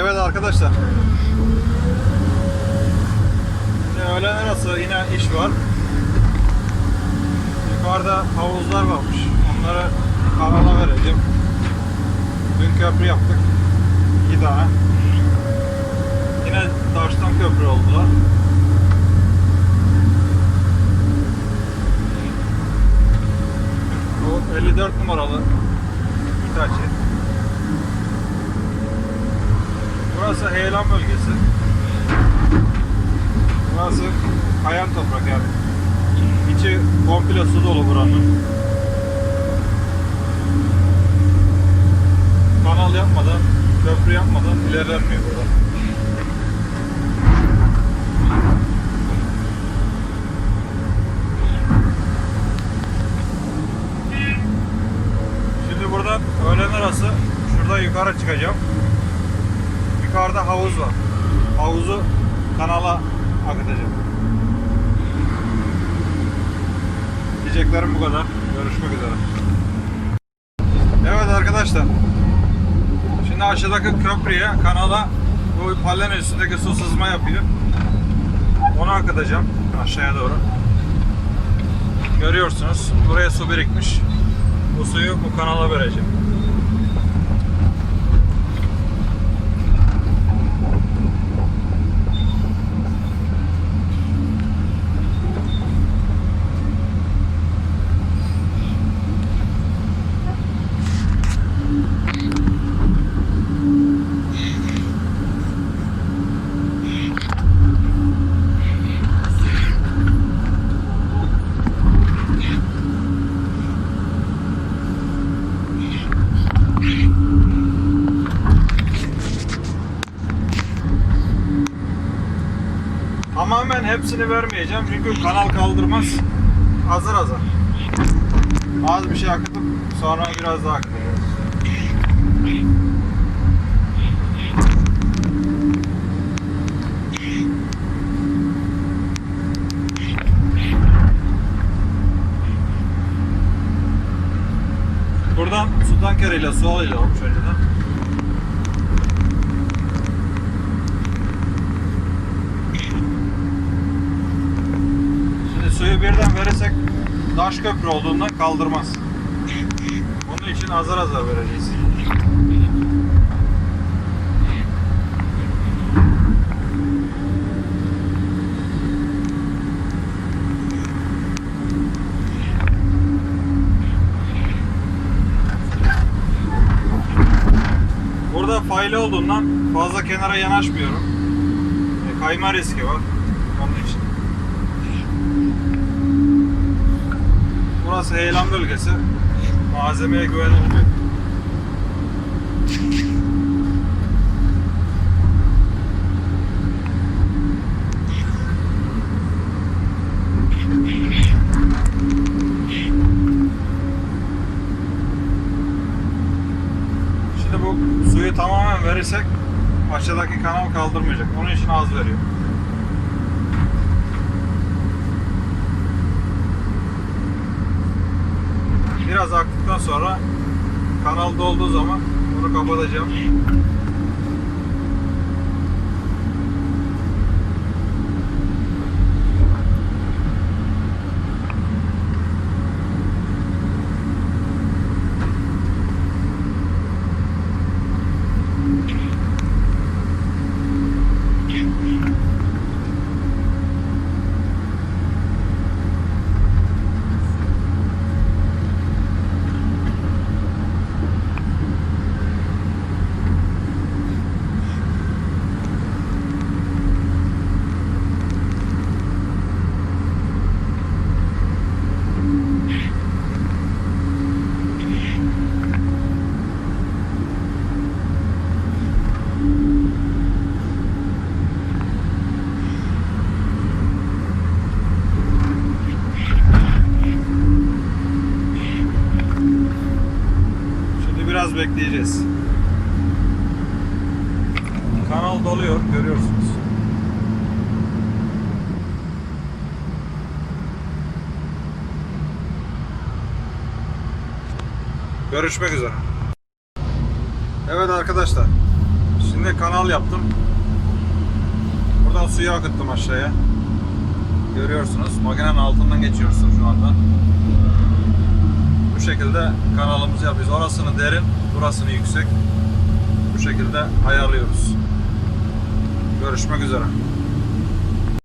Evet arkadaşlar. Şimdi öğlen arası yine iş var. Yukarıda havuzlar varmış. Onları kanala vereceğim. Dün köprü yaptık. İki tane. Yine taştan köprü oldular. Burası heyelan bölgesi. Burası kayan toprak yani. İçi komple su dolu buranın. Kanal yapmadan, köprü yapmadan ilerlenmiyor burada. Şimdi buradan öğlen arası şurada yukarı çıkacağım. Yukarıda havuz var. Havuzu kanala akıtacağım. Diyeceklerim bu kadar. Görüşmek üzere. Evet arkadaşlar. Şimdi aşağıdaki köprüye, kanala bu palenin üstündeki su sızma yapıyor. Onu akıtacağım aşağıya doğru. Görüyorsunuz buraya su birikmiş. Bu suyu bu kanala vereceğim. Tamamen hepsini vermeyeceğim çünkü kanal kaldırmaz. Azar azar. Az bir şey akıtıp sonra biraz daha akıtacağız. Buradan su tankeriyle su alıyorum önceden. Şimdi suyu birden verirsek taş köprü olduğundan kaldırmaz. Onun için azar azar vereceğiz. Burada faylı olduğundan fazla kenara yanaşmıyorum. Kayma riski var. Onun için. Burası heyelan bölgesi. Malzemeye güvenilmiyor. Şimdi bu suyu tamamen verirsek aşağıdaki kanal kaldırmayacak. Onun için az veriyor. Biraz aktıktan sonra kanal dolduğu zaman bunu kapatacağım. Şimdi biraz bekleyeceğiz. Kanal doluyor görüyorsunuz. Görüşmek üzere. Evet arkadaşlar. Şimdi kanal yaptım. Buradan suyu akıttım aşağıya. Görüyorsunuz. Makinenin altından geçiyorsun şu anda. Şekilde kanalımızı yapıyoruz. Orasını derin, burasını yüksek. Bu şekilde ayarlıyoruz. Görüşmek üzere.